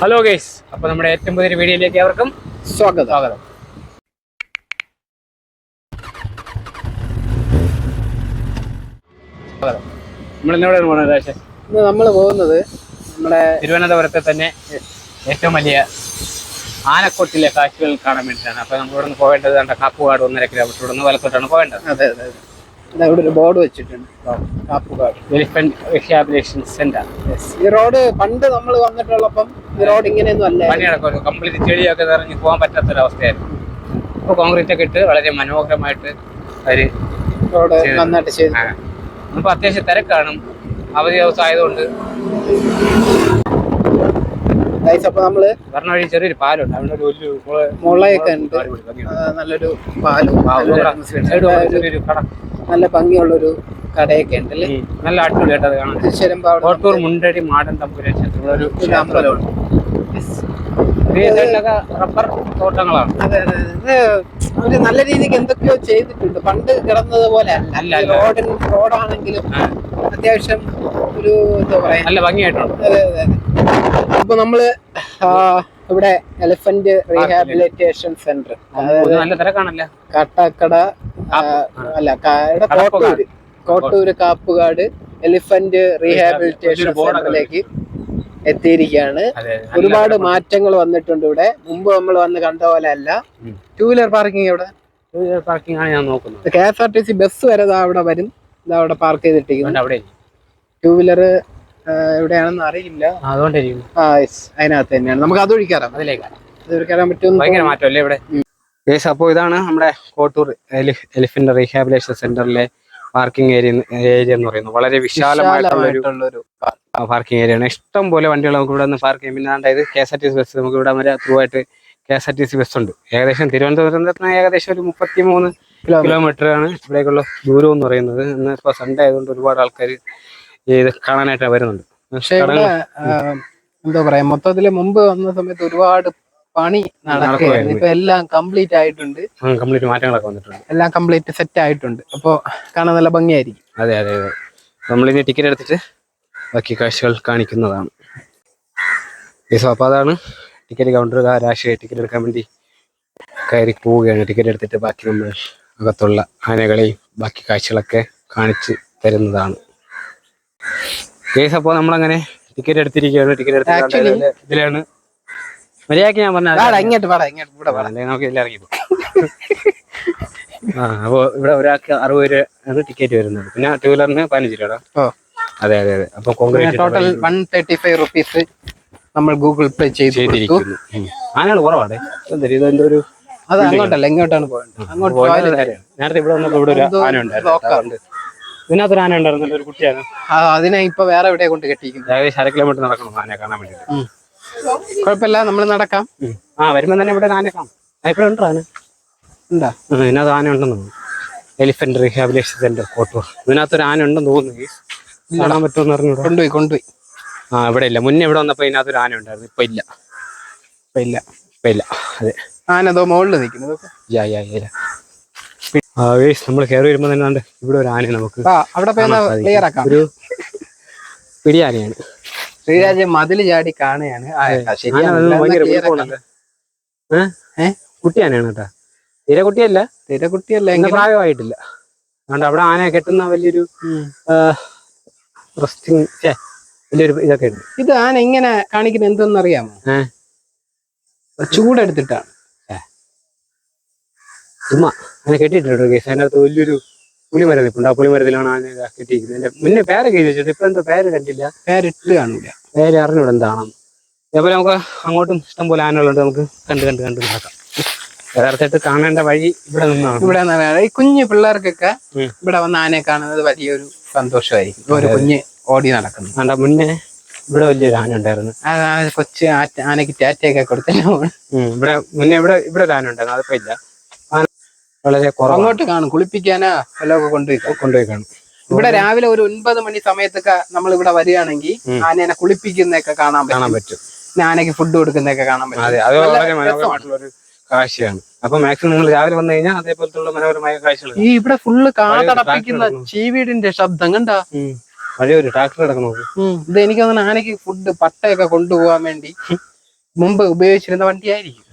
Hello guys അപ്പൊ നമ്മുടെ ഏറ്റവും പുതിയ വീഡിയോയിലേക്ക് അവർക്കും സ്വാഗതം. സ്വാഗതം. സ്വാഗതം നമ്മൾ ഇന്നിവിടെ പോകുന്നത് പക്ഷേ ഇന്ന് നമ്മൾ പോകുന്നത് നമ്മുടെ തിരുവനന്തപുരത്തെ തന്നെ ഏറ്റവും വലിയ ആനക്കൊട്ടിലെ കാഴ്ചകൾ കാണാൻ വേണ്ടിയിട്ടാണ്. അപ്പൊ നമ്മൾ ഇവിടെ നിന്ന് പോകേണ്ടത് കണ്ട കാപ്പുകാട് ഒന്നര കിലോമീറ്റർ ഇവിടെ നിന്ന് വലക്കോട്ടാണ് പോകേണ്ടത് അതെ അതെ. ഇവിടെ ഒരു ബോർഡ് വെച്ചിട്ടുണ്ട്. കാപ്പുകാട് എലിഫന്റ് റിഹാബിലേഷൻ സെന്റർ ഈ റോഡ് പണ്ട് നമ്മൾ വന്നിട്ടുള്ളപ്പം ഈ റോഡ് ഇങ്ങനെയൊന്നും അല്ല. പണിയടക്കം. കംപ്ലീറ്റ് ചെടിയൊക്കെ നിറഞ്ഞ് പോകാൻ പറ്റാത്തൊരവസ്ഥയായിരുന്നു. ഇപ്പോൾ കോൺക്രീറ്റ് ഒക്കെ ഇട്ട് വളരെ മനോഹരമായിട്ട് അവർ റോഡ് നന്നായിട്ട് ചെയ്തു. ഇന്നിപ്പോ അത്യാവശ്യം തിരക്കാണ്. അവധി ദിവസം ആയതുകൊണ്ട്. ഗൈസ് അപ്പൊ നമ്മൾ പറഞ്ഞ വഴി ചെറിയൊരു പാലുണ്ട്. അവിടെ ഒരു മുളയൊക്കെ ഉണ്ട്. നല്ലൊരു പാലും. ചെറിയൊരു കട. നല്ല ഭംഗിയുള്ളൊരു കടയൊക്കെ ഉണ്ട് അല്ലേ ഉം. നല്ല അടിപൊളിയായിട്ട് അത് കാണാൻ കോട്ടൂർ മുണ്ടടി മാടൻ തമ്പുരാൻ റബ്ബർ തോട്ടങ്ങളാണ്. അതെ അതെ. അവർ നല്ല രീതിക്ക് എന്തൊക്കെയോ ചെയ്തിട്ടുണ്ട്. പണ്ട് കിടന്നത് പോലെ അല്ല, റോഡ് റോഡാണെങ്കിലും. അത്യാവശ്യം ഒരു എന്താ പറയാ? നല്ല ഭംഗിയായിട്ടുണ്ട്. അതെ അതെ അതെ. അപ്പൊ നമ്മൾ ഇവിടെ എലിഫന്റ് റീഹാബിലിറ്റേഷൻ സെന്റർ നല്ല തിരക്കാണല്ലോ? കാട്ടാക്കട അല്ല കോട്ടൂര്. കോട്ടൂര് കാപ്പുകാട് എലിഫന്റ് റീഹാബിലിറ്റേഷൻ സെന്ററിലേക്ക് എത്തിയിരിക്കുകയാണ്. ഒരുപാട് മാറ്റങ്ങൾ വന്നിട്ടുണ്ട് ഇവിടെ. മുമ്പ് നമ്മൾ വന്ന് കണ്ട പോലെ അല്ല. ടൂ വീലർ പാർക്കിംഗ് ഇവിടെ പാർക്കിംഗ് ആണ് ഞാൻ നോക്കുന്നത്. K S R T C bus വരെ അവിടെ വരും. അവിടെ പാർക്ക് ചെയ്തിട്ടിരിക്കുന്നു. ടൂ വീലർ എവിടെയാണെന്ന് അറിയില്ല. ആ അതിനകത്ത് തന്നെയാണ്. നമുക്ക് അത് ഒഴിക്കാറാം അതിലേക്കാണ്. അത് ഒഴിക്കാറാൻ പറ്റുമെന്ന് ഭയങ്കര മാറ്റമല്ലേ ഇവിടെ? യേസ് അപ്പോൾ ഇതാണ് നമ്മുടെ കോട്ടൂർ എലി- എലിഫന്റ് റീഹാബിലേഷൻ സെന്ററിലെ പാർക്കിംഗ് ഏരിയ ഏരിയ എന്ന് പറയുന്നത്. വളരെ വിശാലമായിട്ടുള്ള ഒരു വിശാലമായിട്ടുള്ളൊരു പാർക്കിംഗ് ഏരിയയാണ്. ഇഷ്ടം പോലെ വണ്ടികൾ നമുക്ക് ഇവിടെ നിന്ന് പാർക്ക് ചെയ്യാം. പിന്നെ അതായത് K S R T C bus നമുക്ക് ഇവിടെ വരെ ത്രൂ ആയിട്ട് K S R T C bus ഉണ്ട്. ഏകദേശം തിരുവനന്തപുരം നിന്ന് ഏകദേശം ഒരു മുപ്പത്തി മൂന്ന് കിലോമീറ്റർ. കിലോമീറ്റർ ആണ് ഇവിടേക്കുള്ള ദൂരം എന്ന് പറയുന്നത്. ഇന്ന് ഇപ്പോൾ സൺഡേ ആയതുകൊണ്ട് ഒരുപാട് ആൾക്കാർ ഇത് കാണാനായിട്ട് വരുന്നുണ്ട്. പക്ഷെ എന്താ പറയാ മൊത്തത്തിൽ മുമ്പ് വന്ന സമയത്ത് ഒരുപാട് പണി നടക്കുകയായിരുന്നു. ഇപ്പൊ എല്ലാം കംപ്ലീറ്റ് ആയിട്ടുണ്ട്. കംപ്ലീറ്റ് മാറ്റങ്ങളൊക്കെ വന്നിട്ടുണ്ട്. എല്ലാം കംപ്ലീറ്റ് സെറ്റ് ആയിട്ടുണ്ട്. അപ്പൊ കാണാൻ നല്ല ഭംഗിയായിരിക്കും. അതെ അതെ അതെ. നമ്മളിനി ടിക്കറ്റ് എടുത്തിട്ട് ബാക്കി കാഴ്ചകൾ കാണിക്കുന്നതാണ്. ഈ അപ്പോൾ അതാണ്. ടിക്കറ്റ് കൗണ്ടർ രാശി ടിക്കറ്റ് എടുക്കാൻ വേണ്ടി കയറി പോവുകയാണ്. ടിക്കറ്റ് എടുത്തിട്ട് ബാക്കി നമ്മൾ അകത്തുള്ള ആനകളെയും ബാക്കി കാഴ്ചകളൊക്കെ കാണിച്ച് തരുന്നതാണ്. കേസ് അപ്പോൾ നമ്മളങ്ങനെ ടിക്കറ്റ് എടുത്തിരിക്കുകയാണ്. ടിക്കറ്റ് Actually- ഇതിലാണ്. മര്യാദയ്ക്ക് ഞാൻ പറഞ്ഞ വാടാ, ഇങ്ങോട്ട് പാടാ ഇങ്ങോട്ട് ഇവിടെ പാടാ അല്ലെങ്കിൽ നമുക്ക് ഇറങ്ങി ആ അപ്പോൾ ഇവിടെ ഒരാൾക്ക് അറുപത് രൂപ ആണ് ടിക്കറ്റ് വരുന്നത്. പിന്നെ ടൂ വീലറിന് പതിനഞ്ച് രൂപ അതെ അതെ അതെ. അപ്പൊ total one thirty five rupees നമ്മൾ ഗൂഗിൾ പേ ചെയ്തിരിക്കുന്നു. ആനകൾ കുറവാണ്. എന്തൊരു ഒരു അത് അങ്ങോട്ടല്ല ഇങ്ങോട്ടാണ് പോയത് അങ്ങോട്ട്. നേരത്തെ ഇവിടെ വന്നപ്പോ ഇവിടെ ഒരു ആന ഉണ്ടായിരുന്നു. ഇതിനകത്തൊരു ആന ഉണ്ടായിരുന്നല്ലോ ഒരു കുട്ടിയാണ് അതിനെ ഇപ്പൊ വേറെ എവിടെ കൊണ്ട് കെട്ടിയിരിക്കുന്നത്? ഏകദേശം അര കിലോമീറ്റർ നടക്കണം ആനയെ കാണാൻ വേണ്ടിയിട്ട്. ഉം. കുഴപ്പമില്ല നമ്മൾ നടക്കാം. ആ വരുമ്പോൾ തന്നെ ഇവിടെ ആന കാണാം. ഇവിടെ ഉണ്ടോ ആന? ഉണ്ടാ? ഇതിനകത്ത് ആന ഉണ്ടെന്ന് തോന്നുന്നു. Elephant rehabilitation centre Kottoor. ഇതിനകത്തൊരു ആന ഉണ്ടെന്ന് തോന്നുന്നു കാണാൻ പറ്റുമെന്ന് അറിഞ്ഞൂടാ. കൊണ്ടുപോയി കൊണ്ടുപോയി. ആ ഇവിടെ ഇല്ല. മുന്നേ ഇവിടെ വന്നപ്പോ ഇതിനകത്തൊരു ആന ഉണ്ടായിരുന്നു. ഇപ്പൊ ഇല്ല. ഇപ്പൊ ഇല്ല. ഇപ്പൊ ഇല്ല. അതെ. ആനതോ മുകളിൽ നിൽക്കുന്നത് യാ യാ വേസ് നമ്മൾ കയറി വരുമ്പോ തന്നെ കണ്ട് ഇവിടെ ഒരു ആന നമുക്ക് അവിടെ ക്ലിയർ ആക്കാം. ഒരു പിടിയാനയാണ്. ശ്രീരാജ് മതിൽ ചാടി കാണുകയാണ്? കുട്ടിയാനയാണ് കേട്ടാ. തീരെ കുട്ടിയല്ല തീരെ കുട്ടിയല്ല പ്രായമായിട്ടില്ല. അതുകൊണ്ട് അവിടെ ആന കെട്ടുന്ന വലിയൊരു. റെസ്റ്റിംഗ് വലിയൊരു ഇതൊക്കെ ഉണ്ട്. ഇത് ആന ഇങ്ങനെ കാണിക്കുന്ന എന്തെന്ന് അറിയാമോ ഏ? ചൂടെടുത്തിട്ടാണ്. ചുമ്മാ. അങ്ങനെ കെട്ടിയിട്ടുണ്ട് കേസ്. അതിനകത്ത് വലിയൊരു പുളിമരം നിൽപ്പുണ്ട് ആ പുളിമരത്തിലാണ് ആന കെട്ടിയിരിക്കുന്നത്. എന്റെ മുന്നേ പേര് എഴുതി വെച്ചിട്ട് ഇപ്പൊ എന്താ പേര് കണ്ടില്ല. പേരിട്ട് കാണില്ല. പേര് അറിഞ്ഞൂടെ എന്താണെന്ന്. അതേപോലെ നമുക്ക് അങ്ങോട്ടും ഇഷ്ടംപോലെ ആനകളുണ്ട്. നമുക്ക് കണ്ട് കണ്ട് കണ്ട് നടക്കാം യഥാർത്ഥമായിട്ട് കാണേണ്ട വഴി ഇവിടെ നിന്നാണ്. ഇവിടെ ഈ കുഞ്ഞു പിള്ളേർക്കൊക്കെ ഇവിടെ വന്ന് ആനയെ കാണുന്നത് വലിയൊരു സന്തോഷമായിരിക്കും. ഒരു കുഞ്ഞ് ഓടി നടക്കുന്നു. അതുകൊണ്ട് മുന്നേ ഇവിടെ വലിയൊരു ആന ഉണ്ടായിരുന്നു. കൊച്ചു ആനയ്ക്ക് ടാറ്റയൊക്കെ കൊടുത്തില്ല. ഇവിടെ മുന്നേ ഇവിടെ ഇവിടെ ഒരു ആന ഉണ്ടായിരുന്നു. അതിപ്പോ ഇല്ല. വളരെ കുറവ് അങ്ങോട്ട് കാണും കുളിപ്പിക്കാനാ വല്ലതൊക്കെ കൊണ്ടുപോയി കാണും. കൊണ്ടുപോയി കാണും. ഇവിടെ രാവിലെ ഒരു ഒൻപത് മണി സമയത്തൊക്കെ നമ്മൾ ഇവിടെ വരികയാണെങ്കിൽ. ആനേനെ കുളിപ്പിക്കുന്നൊക്കെ കാണാൻ കാണാൻ പറ്റും. ആനയ്ക്ക് ഫുഡ് കൊടുക്കുന്നൊക്കെ കാണാൻ പറ്റും. അതെ അത് വളരെ രസമാണ്. മനോഹരമായിട്ടുള്ള ഒരു കാഴ്ചയാണ്. അപ്പൊ മാക്സിമം നിങ്ങൾ രാവിലെ വന്നു കഴിഞ്ഞാൽ അതേപോലത്തുള്ള മനോഹരമായ കാഴ്ചകൾ ഈ ഇവിടെ ഫുള്ള് കാതടപ്പിക്കുന്ന ചീവീടിന്റെ ശബ്ദം കണ്ടാ? പഴയൊരു ട്രാക്ടർ കിടക്കുന്നു. ഇത് എനിക്ക് തോന്നുന്നു ആനയ്ക്ക് ഫുഡ് പട്ടയൊക്കെ കൊണ്ടുപോകാൻ വേണ്ടി മുമ്പ് ഉപയോഗിച്ചിരുന്ന വണ്ടിയായിരിക്കും.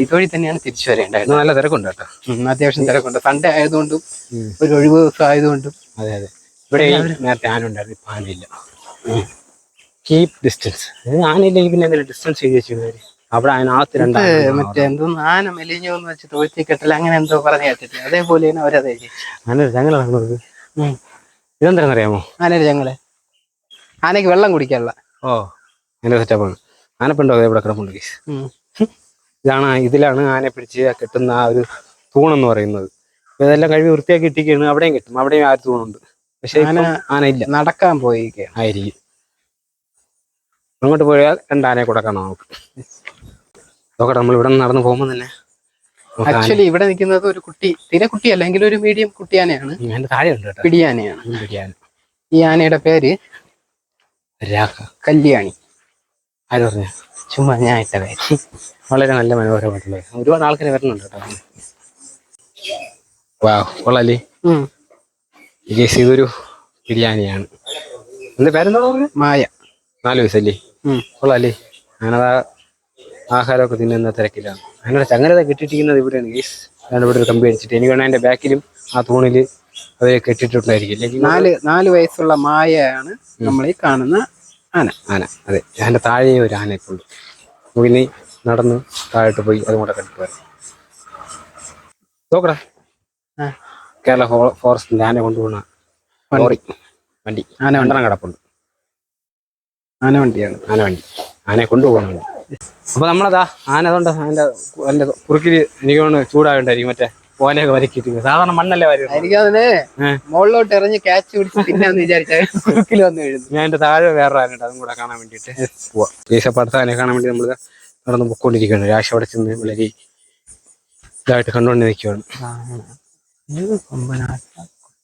ഇതുവഴി തന്നെയാണ് തിരിച്ചു വരേണ്ടത്. നല്ല തിരക്കുണ്ട് കേട്ടോ. അത്യാവശ്യം തിരക്കുണ്ട്. സൺഡേ ആയതുകൊണ്ടും ഒരു ഒഴിവ് ദിവസം ആയതുകൊണ്ടും. അതെ അതെ. ഇവിടെ നേരത്തെ ആന ഉണ്ടായിരുന്നു ഇപ്പൊ ആനയില്ല കീപ് ഡിസ്റ്റൻസ് ആനയില്ലെങ്കിൽ പിന്നെ എന്തെങ്കിലും ഡിസ്റ്റൻസ് ചെയ്ത് വെച്ചു അവിടെ അതിനകത്ത് ഇത് രണ്ടാണ് മറ്റേ എന്തോന്ന് ആന മെലിഞ്ഞു എന്ന് വെച്ച് തോറ്റി കെട്ടില്ല അങ്ങനെ എന്തോ പറഞ്ഞു കേട്ടിട്ട് അതേപോലെയാണ് അവരതേ ആന ഉം. ഇതെന്താണെന്ന് അറിയാമോ? ആനയുടെ ഞങ്ങൾ ആനയ്ക്ക് വെള്ളം കുടിക്കാനുള്ള. ഓ അതിന്റെ സെറ്റപ്പാണ് ആനപ്പുണ്ടോ ഇവിടെ കിടപ്പുണ്ട് കേസ്. ഇതാണ് ഇതിലാണ് ആനയെ പിടിച്ച് കെട്ടുന്ന ആ ഒരു തൂണെന്ന് പറയുന്നത്. ഇതെല്ലാം കഴിവ് വൃത്തിയാക്കി ഇട്ടിരിക്കുകയാണ്. അവിടെയും കിട്ടും. അവിടെയും ആ ഒരു തൂണുണ്ട്. പക്ഷെ ആന- ആന ഇല്ല. നടക്കാൻ പോയി ആയിരിക്കും. അങ്ങോട്ട് പോയാൽ രണ്ടാനെ കൂടെ കാണാം നമുക്ക്. നോക്കട്ടെ നമ്മൾ ഇവിടെ നടന്നു പോകുമ്പോൾ തന്നെ ആക്ച്വലി ഇവിടെ നിൽക്കുന്നത് ഒരു കുട്ടി തീരെ കുട്ടിയല്ല എങ്കിലും ഒരു മീഡിയം കുട്ടിയാനയാണ് പിടിയാനയാണ്. പിടിയാന. ഈ ആനയുടെ പേര് കല്യാണി. ആര് പറഞ്ഞു? ചുമ്മാ ഞാൻ ഇട്ട വളരെ നല്ല മനോഹരമായിട്ടുള്ള ഒരുപാട് ആൾക്കാരെ വരുന്നുണ്ട് കേട്ടോ. വാ കൊള്ളാലേ. ഇതൊരു ബിരിയാണിയാണ്. എന്റെ പേരെന്താ പറഞ്ഞത് മായ. നാല് വയസ്സല്ലേ. കൊള്ളാലേ. ഞാനതാ ആഹാരമൊക്കെ തിന്നുന്ന തിരക്കിലാണ്. അങ്ങനെ ചങ്ങലത കെട്ടിട്ടിരിക്കുന്നത് ഇവിടെയാണ് ഗേസ് ഞാൻ ഇവിടെ ഒരു കമ്പി അടിച്ചിട്ട് എനിക്ക് വേണം അതിന്റെ ബാക്കിലും ആ തൂണിൽ അവരെ കെട്ടിട്ടുണ്ടായിരിക്കും. നാല് നാല് വയസ്സുള്ള മായയാണ് നമ്മൾ ഈ കാണുന്ന ആന ആന. അതെ അതിന്റെ താഴെ ഒരു ആന ഇപ്പോൾ ഉണ്ട് നടന്ന് താഴോട്ട് പോയി അതും കൂടെ കണ്ടിട്ട് വരാം. നോക്കടാ. കേരള ഫോ- ഫോറസ്റ്റിന്റെ ആന കൊണ്ടുപോണ ലോറി. വണ്ടി. ആന വണ്ടണം കിടപ്പുണ്ട്. ആന വണ്ടിയാണ് ആന വണ്ടി. ആനയെ കൊണ്ടുപോകുന്ന അപ്പോൾ അപ്പൊ നമ്മളതാ ആന അതുകൊണ്ട് അതിന്റെ അതിന്റെ കുറുക്കിൽ എനിക്ക് തോന്നുന്നു ചൂടായോണ്ടായിരിക്കും മറ്റേ ഓലയൊക്കെ വരക്കിട്ട് സാധാരണ മണ്ണല്ലേ വരും എനിക്ക് അതിന് ഏ. മുകളിലോട്ട് എറിഞ്ഞ് ക്യാച്ച് പിടിച്ച് തിന്നാന്ന് വന്ന് എഴുതും ഞാൻ എന്റെ താഴെ വേറെ ആരുണ്ട് അതും കൂടെ കാണാൻ വേണ്ടിട്ട് പോവാം. ദേശപ്പടുത്ത കാണാൻ വേണ്ടി നമ്മൾ നടന്ന് പൊക്കോണ്ടിരിക്കുകയാണ്. രാശ അവിടെ ചെന്ന് വളരെ ഇതായിട്ട് കണ്ടുകൊണ്ട് നിൽക്കുകയാണ്.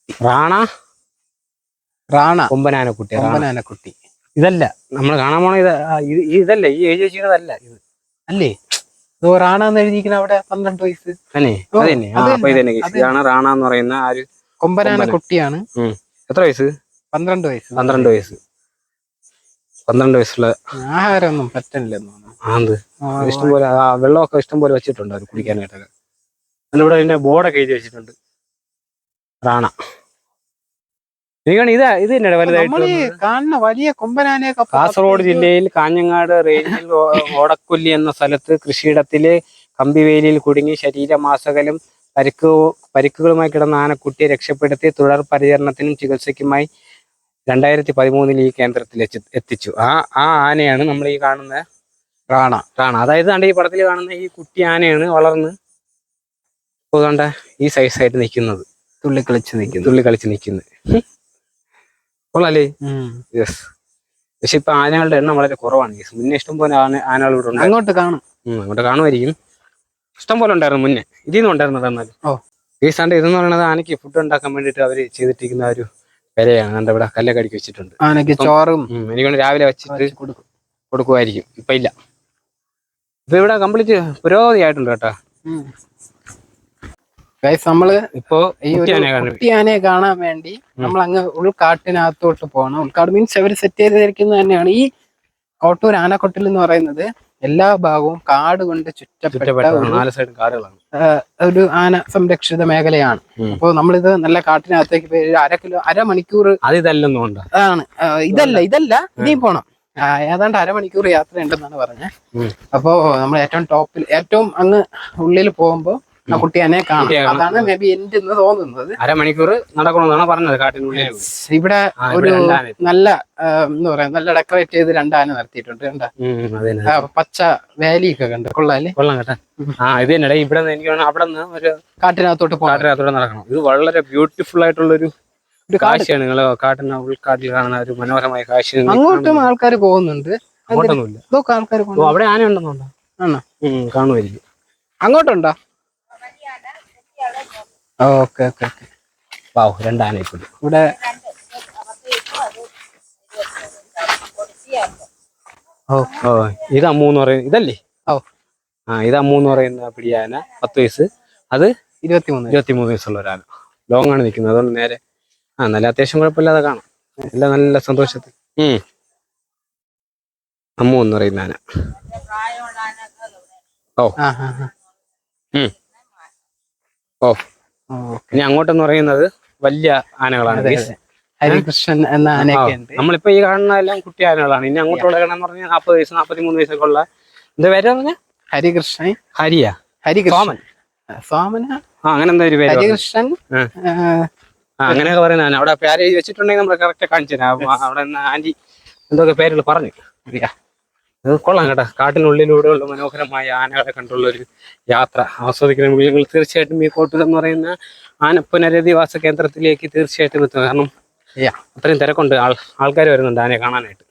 റാണ? റാണ. കൊമ്പനാനക്കുട്ടി കൊമ്പനാന കുട്ടി ഇതല്ല. നമ്മൾ കാണാൻ പോണ ഇത് ഇതല്ല. ഈ എഴുതി വെച്ചിരുന്നതല്ല ഇത്. അല്ലേ? ഓ റാണ എന്ന് എഴുതിയിരിക്കുന്ന അവിടെ പന്ത്രണ്ട് വയസ്സ്. തന്നെ ഓ, തന്നെ. ആ അത് തന്നെ. അത് ഇതാണ് റാണ എന്ന് പറയുന്ന ആ ഒരു കൊമ്പനാനക്കുട്ടിയാണ് ഉം. എത്ര വയസ്സ്? പന്ത്രണ്ട് വയസ്സ്. പന്ത്രണ്ട് വയസ്സ്. പന്ത്രണ്ട് വയസ്സുള്ള ആഹാരമൊന്നും പറ്റണില്ലെന്ന് തോന്നുന്നു. ഇഷ്ടംപോലെ വെള്ളമൊക്കെ ഇഷ്ടംപോലെ വെച്ചിട്ടുണ്ട് അവർ കുടിക്കാനായിട്ടൊക്കെ. അതിവിടെ ഇതിന്റെ ബോർഡൊക്കെ എഴുതി വെച്ചിട്ടുണ്ട്. റാണ. എനിക്കാണ് ഇത് ഇത് തന്നെ വലുതായിട്ട് നമ്മൾ കാണുന്ന വലിയ കാസർഗോഡ് ജില്ലയിൽ കാഞ്ഞങ്ങാട് റേഞ്ചിൽ ഓടക്കുല്ലി എന്ന സ്ഥലത്ത് കൃഷിയിടത്തിലെ കമ്പിവേലിയിൽ കുടുങ്ങി ശരീരമാസകലും പരിക്ക് പരിക്കുകളുമായി കിടന്ന ആനക്കുട്ടിയെ രക്ഷപ്പെടുത്തി തുടർ പരിചരണത്തിനും ചികിത്സയ്ക്കുമായി രണ്ടായിരത്തി പതിമൂന്നിൽ ഈ കേന്ദ്രത്തിൽ എത്തി- എത്തിച്ചു. ആ ആ ആനയാണ് നമ്മൾ ഈ കാണുന്ന റാണ റാണ. അതായത് കണ്ട ഈ പടത്തിൽ കാണുന്ന ഈ കുട്ടി ആനയാണ് വളർന്ന് ഇപ്പോൾ ഈ സൈസായിട്ട് നിൽക്കുന്നത്. തുള്ളി കളിച്ച് നിൽക്കുന്നു തുള്ളി കളിച്ച് നിൽക്കുന്നത് കൊള്ളാല്ലേ യെസ് പക്ഷെ ഇപ്പൊ ആനകളുടെ എണ്ണം വളരെ കുറവാണ്. മുന്നേ ഇഷ്ടം പോലെ ആന ആനകൾ ഇവിടെ ഉണ്ട് അങ്ങോട്ട് കാണും. അങ്ങോട്ട് കാണുമായിരിക്കും. ഇഷ്ടം പോലെ ഉണ്ടായിരുന്നു മുന്നേ. ഇതിന്ന് ഉണ്ടായിരുന്നത് എന്നാൽ ഓ. ഈ സാണ്ട് ഇതെന്ന് പറയുന്നത് ആനയ്ക്ക് ഫുഡ് ഉണ്ടാക്കാൻ വേണ്ടിട്ട് അവർ ചെയ്തിട്ടിരിക്കുന്ന ഒരു വിലയാണ് കണ്ട ഇവിടെ കല്ലൊക്കെ അടുക്കി വെച്ചിട്ടുണ്ട്. ആനയ്ക്ക് ചോറും എനിക്കൊണ്ട് രാവിലെ വെച്ചിട്ട് വെച്ച് കൊടുക്കും. കൊടുക്കുമായിരിക്കും. ഇപ്പൊ ഇല്ല. ഇപ്പൊ ഇവിടെ കംപ്ലീറ്റ് പുരോഗതി ആയിട്ടുണ്ട് കേട്ടോ ഗൈസ് നമ്മൾ ഇപ്പോ ഈ ഒരു കുട്ടിയാനെ കാണാൻ വേണ്ടി നമ്മൾ അങ്ങ് ഉൾക്കാട്ടിനകത്തോട്ട് പോകണം ഉൾക്കാട് മീൻസ് അവർ സെറ്റ് ചെയ്തിരിക്കുന്നത് തന്നെയാണ്. ഈ കോട്ടൂർ ആനക്കൊട്ടിൽ എന്ന് പറയുന്നത് എല്ലാ ഭാഗവും കാട് കൊണ്ട് ചുറ്റപ്പെട്ട ഒരു ആന സംരക്ഷിത മേഖലയാണ്. അപ്പോൾ നമ്മളിത് നല്ല കാട്ടിനകത്തേക്ക് പോയി അര കിലോ അര മണിക്കൂർ അതാണ് ഇതല്ല ഇതല്ല ഇനിയും പോണം. ഏതാണ്ട് അരമണിക്കൂർ യാത്ര ഉണ്ടെന്നാണ് പറഞ്ഞത് ഉം. അപ്പോ നമ്മൾ ഏറ്റവും ടോപ്പിൽ ഏറ്റവും അങ്ങ് ഉള്ളിൽ പോകുമ്പോ ആ കുട്ടിയെ കാണാം. അതാണ് മേ ബി എന്റെ എന്ന് തോന്നുന്നത്. അരമണിക്കൂർ നടക്കണമെന്നാണ് പറഞ്ഞത് കാട്ടിനുള്ളിൽ. ഇവിടെ ഒരു നല്ല എന്താ പറയാ നല്ല ഡെക്കറേറ്റ് ചെയ്ത് രണ്ടാന നിർത്തിയിട്ടുണ്ട് കണ്ട? പച്ച വേലിയൊക്കെ കണ്ട? കൊള്ളാൽ കൊള്ളാം കേട്ടാ. ആ ഇത് തന്നെ ഇവിടെ എനിക്ക് അവിടെ നിന്ന് ഒരു കാട്ടിനകത്തോട്ട് കാട്ടിനകത്തോട്ട് നടക്കണം. ഇത് വളരെ ബ്യൂട്ടിഫുൾ ആയിട്ടുള്ള ഒരു ഒരു നിങ്ങൾ കാഴ്ചയാണ് നിങ്ങൾ കാട്ടിന് ഉൾക്കാട്ടിൽ കാണുന്ന ഒരു മനോഹരമായ കാഴ്ച. നിങ്ങൾ അങ്ങോട്ടും. ആൾക്കാർ പോകുന്നുണ്ട്. അങ്ങോട്ടൊന്നുമില്ല. ആൾക്കാർ അവിടെ ആന ഉണ്ടെന്നുണ്ടോ ആണോ? കാണുമായിരിക്കും. അങ്ങോട്ടുണ്ടോ? Okay okay okay. വാവ് രണ്ടാന ഇപ്പോൾ ഇവിടെ ഓ ഓ ഇത് അമ്മൂന്ന് പറയുന്ന പറയുന്നത് ഇതല്ലേ? ഓ. ആ ഇത് അമ്മൂന്ന് പറയുന്ന പിടിയാന പത്ത് വയസ്സ്. അത് ഇരുപത്തിമൂന്ന് ഇരുപത്തിമൂന്ന് വയസ്സുള്ള ഒരാന ലോങ് ആണ് നിൽക്കുന്നത് അതുകൊണ്ട് നേരെ ആ നല്ല അത്യാവശ്യം കുഴപ്പമില്ലാതെ കാണാം. എല്ലാം നല്ല സന്തോഷത്തിൽ. ഉം. അമ്മു എന്ന് പറയുന്ന ആന. ഓ. ഓ, ഇനി അങ്ങോട്ടെന്ന് പറയുന്നത് വലിയ ആനകളാണ്. ഹരികൃഷ്ണൻ എന്ന ആനയൊക്കെ ഉണ്ട്. നമ്മളിപ്പോ ഈ കാണുന്ന എല്ലാം കുട്ടി ആനകളാണ്. ഇനി അങ്ങോട്ടുള്ള കാണാന്ന് പറഞ്ഞാൽ നാപ്പത് വയസ്സ് നാപ്പത്തി മൂന്ന് വയസ്സൊക്കെ ഉള്ള എന്താ പേര് പറഞ്ഞ? ഹരികൃഷ്ണൻ. ഹരിയ. ഹരികൃഷ്ണൻ. സോമന. ആ അങ്ങനെ എന്താ ഒരു പേര് ഹരികൃഷ്ണൻ. അങ്ങനെയൊക്കെ പറയുന്ന അവിടെ പേര് വെച്ചിട്ടുണ്ടെങ്കിൽ നമ്മൾ കറക്റ്റ് കാണിച്ചു തരാം അവിടെ ആന്റി എന്തൊക്കെ പേരുകൾ പറഞ്ഞു കൊള്ളാം കേട്ടോ. കാട്ടിനുള്ളിലൂടെയുള്ള മനോഹരമായ ആനകളെ കണ്ടുള്ള ഒരു യാത്ര. ആസ്വദിക്കുന്ന നിങ്ങൾ തീർച്ചയായിട്ടും ഈ കോട്ടൂർ എന്ന് പറയുന്ന ആന പുനരധിവാസ കേന്ദ്രത്തിലേക്ക് തീർച്ചയായിട്ടും എത്തുക കാരണം. അത്രയും തിരക്കുണ്ട്. ആൾ ആൾക്കാർ വരുന്നുണ്ട് ആനയെ കാണാനായിട്ട്.